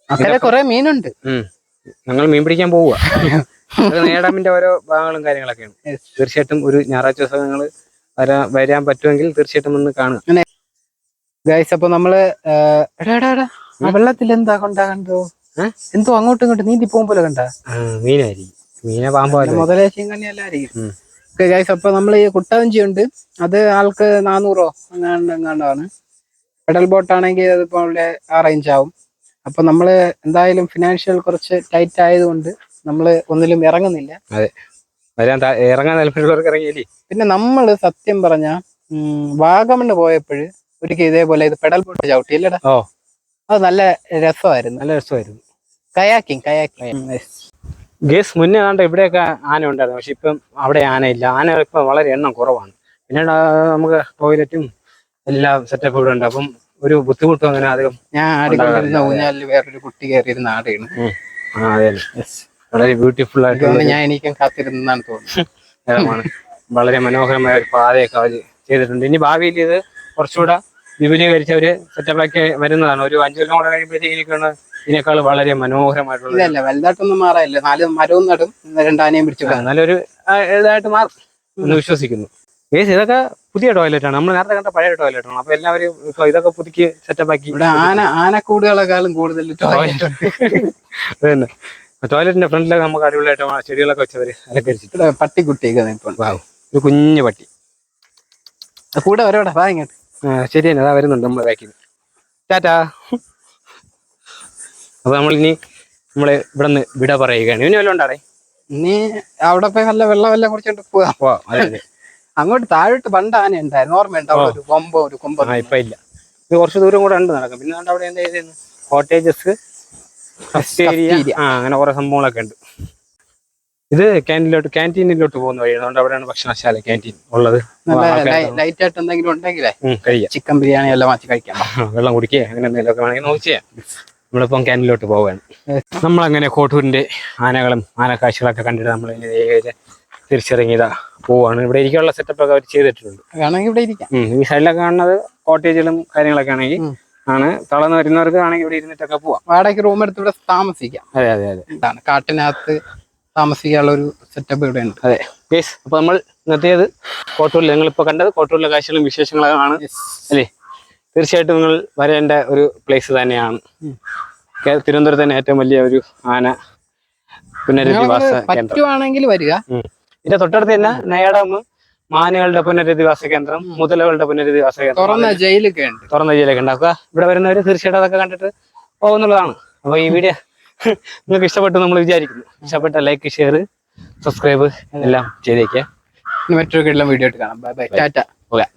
അക്കരെ കുറെ മീനുണ്ട്. ഞങ്ങൾ മീൻ പിടിക്കാൻ പോവുക. അത് നേടാമിന്റെ ഓരോ ഭാഗങ്ങളും കാര്യങ്ങളൊക്കെയാണ്. തീർച്ചയായിട്ടും ഒരു ഞായറാഴ്ച ദിവസം നിങ്ങൾ വരാൻ വരാൻ പറ്റുമെങ്കിൽ തീർച്ചയായിട്ടും ഒന്ന് കാണുക. ഗൈസ് അപ്പൊ നമ്മൾ വെള്ളത്തിൽ എന്താ കൊണ്ടാ കണ്ടോ എന്തോ അങ്ങോട്ടും ഇങ്ങോട്ടും നീന്തി പോകുമ്പോലെ കണ്ട? മീനായിരിക്കും മീനെ പാമ്പാലും മുതലേശയും കണ്ണിയല്ലായിരിക്കും. ഗൈസ് അപ്പൊ നമ്മൾ ഈ കുട്ടവഞ്ചി ഉണ്ട് അത് ആൾക്ക് നാനൂറോ അങ്ങാണ്ട് എങ്ങാണ്ടാണ് പെഡൽ ബോട്ട് ആണെങ്കിൽ അതിപ്പോ അവിടെ ആ റേഞ്ച് ആവും. അപ്പൊ നമ്മൾ എന്തായാലും ഫിനാൻഷ്യൽ കുറച്ച് ടൈറ്റ് ആയതുകൊണ്ട് നമ്മൾ ഒന്നിലും ഇറങ്ങുന്നില്ല. അതെ. ഇറങ്ങാൻ താല്പര്യമുള്ളവർക്ക് ഇറങ്ങിയില്ലേ? പിന്നെ നമ്മൾ സത്യം പറഞ്ഞ വാഗമണ് പോയപ്പോഴ് ഒരിക്കൽ ഇതേപോലെ ഇത് പെടൽ ബോട്ട് ചവിട്ടി അല്ലേടാ ഓ. അത് നല്ല രസമായിരുന്നു. നല്ല രസമായിരുന്നു. Kayaking kayaking. ഗേസ് മുന്നേ കണ്ട ഇവിടെയൊക്കെ ആന ഉണ്ടായിരുന്നു. പക്ഷെ ഇപ്പം അവിടെ ആനയില്ല ആന ഇപ്പം വളരെ എണ്ണം കുറവാണ്. പിന്നെ നമുക്ക് ടോയ്ലറ്റും എല്ലാം സെറ്റപ്പ് ഇവിടെ ഉണ്ട്. അപ്പം ഒരു ബുദ്ധിമുട്ടും അങ്ങനെ അധികം ഞാൻ ആടിക്കൊണ്ടിരുന്ന ഊഞ്ഞാലിൽ വേറൊരു കുട്ടി കയറിയിരുന്ന ആടെയാണ്. അതെ വളരെ ബ്യൂട്ടിഫുൾ അതുകൊണ്ട് ഞാൻ എനിക്കും കാത്തിരുന്നാണ് തോന്നുന്നത്. വളരെ മനോഹരമായ ഒരു പാതയൊക്കെ അവർ ചെയ്തിട്ടുണ്ട്. ഇനി ഭാവിയിൽ ഇത് കുറച്ചുകൂടെ വിപുലീകരിച്ച് അവർ സെറ്റപ്പ് ആക്കി വരുന്നതാണ്. ഒരു അഞ്ചു കൊല്ലം കൂടെ കഴിയുമ്പോഴത്തേക്കാണ് ഇതിനേക്കാൾ വളരെ മനോഹരമായിട്ടുള്ള ഇതല്ല വലുതായിട്ടൊന്നും മാറാനില്ല. നാല് മരവും നടും രണ്ടാനയും പിടിച്ചു നല്ലൊരു ഇതായിട്ട് മാറും എന്ന് വിശ്വസിക്കുന്നു. ഏസ് ഇതൊക്കെ പുതിയ ടോയ്ലറ്റ് ആണ്. നമ്മൾ നേരത്തെ കണ്ട പഴയ ടോയ്ലറ്റ് ആണ്. അപ്പൊ എല്ലാവരും ഇതൊക്കെ പുതുക്കി സെറ്റപ്പ് ആക്കി. ഇവിടെ ആന ആനക്കൂടുകളെക്കാളും കൂടുതൽ ടോയ്ലറ്റ് അതന്നെ. അത് ടോയ്ലറ്റിന്റെ ഫ്രണ്ടിലൊക്കെ നമുക്ക് അടിപൊളിയായിട്ട് ചെടികളൊക്കെ വെച്ചവര് അലങ്കരിച്ചിട്ട് പട്ടി കുട്ടിയൊക്കെ ഒരു കുഞ്ഞു പട്ടി. കൂടെ വരോടാ വാ ഇങ്ങോട്ട്. ശരി തന്നെ അതാ വരുന്നുണ്ട് നമ്മൾ ബാക്കിൽ ടാറ്റാ. അപ്പൊ നമ്മളിനി നമ്മൾ ഇവിടെ നിന്ന് വിട പറയുകയാണ്. ഇനി വല്ലതും ഉണ്ടാടേ നീ അവിടെ പോയി വല്ല വെള്ളം എല്ലാം കുടിച്ചോണ്ട് പോവാ. അതെ അങ്ങോട്ട് താഴോട്ട് പണ്ട് ആന ഉണ്ടായിരുന്നു. ഓർമ്മയുണ്ട്? അവിടെ ഒരു കൊമ്പ് ഒരു കൊമ്പോ ആ ഇപ്പൊ ഇല്ല. ഇത് കുറച്ച് ദൂരം കൂടെ ഉണ്ട് നടക്കാം പിന്നെ അവിടെ എന്താ ചെയ്തേന്ന്? കോട്ടേജസ്. ആ അങ്ങനെ കുറെ സംഭവങ്ങളൊക്കെ ഉണ്ട്. ഇത് ക്യാന്റീനിലോട്ട് ക്യാന്റീനിലോട്ട് പോകുന്ന വഴി അതുകൊണ്ട് അവിടെയാണ് ഭക്ഷണശാല ക്യാന്റീൻ ഉള്ളത്. ലൈറ്റ് ആയിട്ട് എന്തെങ്കിലും ഉണ്ടെങ്കിലേ കഴിയാം. ചിക്കൻ ബിരിയാണി എല്ലാം മാറ്റി കഴിക്കാം. വെള്ളം കുടിക്കുക അങ്ങനെ എന്തെങ്കിലുമൊക്കെ വേണമെങ്കിൽ നോക്കി ചെയ്യാം. നമ്മളിപ്പം ക്യാന്റീനിലോട്ട് പോവുകയാണ്. നമ്മളങ്ങനെ കോട്ടൂരിന്റെ ആനകളും ആനക്കാഴ്ചകളൊക്കെ കണ്ടിട്ട് നമ്മൾ തിരിച്ചിറങ്ങിയതാ പോവാണ് ഇവിടെ ഇരിക്കാനുള്ള സെറ്റപ്പ് ഒക്കെ അവർ ചെയ്തിട്ടുണ്ട് ഇവിടെ ഇരിക്കാം. ഈ സൈഡിലൊക്കെ കാണുന്നത് കോട്ടേജുകളും കാര്യങ്ങളൊക്കെ ആണെങ്കിൽ ആണ്. തളർന്ന് വരുന്നവർക്ക് ആണെങ്കിൽ ഇവിടെ ഇരുന്നിട്ടൊക്കെ പോവാം. വാടകയ്ക്ക് റൂം എടുത്ത് ഇവിടെ താമസിക്കാം. അതെ അതെ അതെ. കാട്ടിനകത്ത് താമസിക്കാനുള്ള ഒരു സെറ്റപ്പ് ഇവിടെ ഉണ്ട് അതെ. യെസ് അപ്പൊ നമ്മൾ നിർത്തിയത് കോട്ടൂരിൽ നിങ്ങൾ ഇപ്പൊ കണ്ടത് കോട്ടൂരിലെ കാഴ്ചകളും വിശേഷങ്ങളും ആണ് അല്ലേ? തീർച്ചയായിട്ടും നിങ്ങൾ വരേണ്ട ഒരു പ്ലേസ് തന്നെയാണ്. തിരുവനന്തപുരത്ത് തന്നെ ഏറ്റവും വലിയ ഒരു ആന പുനരധിവാസ പറ്റുവാണെങ്കിൽ വരിക. ഇതിന്റെ തൊട്ടടുത്ത് തന്നെ നെയ്യാടാം മാനുകളുടെ പുനരധിവാസ കേന്ദ്രം മുതലകളുടെ പുനരധിവാസ കേന്ദ്രം തുറന്ന ജയിലൊക്കെ ഉണ്ട്. തുറന്ന ജയിലൊക്കെ ഉണ്ടാക്കുക ഇവിടെ വരുന്നവര് തീർച്ചയായിട്ടും അതൊക്കെ കണ്ടിട്ട് പോകുന്നുള്ളതാണ്. അപ്പൊ ഈ വീഡിയോ നിങ്ങൾക്ക് ഇഷ്ടപ്പെട്ടു നമ്മൾ വിചാരിക്കുന്നു. ഇഷ്ടപ്പെട്ട ലൈക്ക് ഷെയർ സബ്സ്ക്രൈബ് എല്ലാം ചെയ്തേക്കുക മറ്റൊരു വീഡിയോ ആയിട്ട് കാണാം. Bye bye tata okay.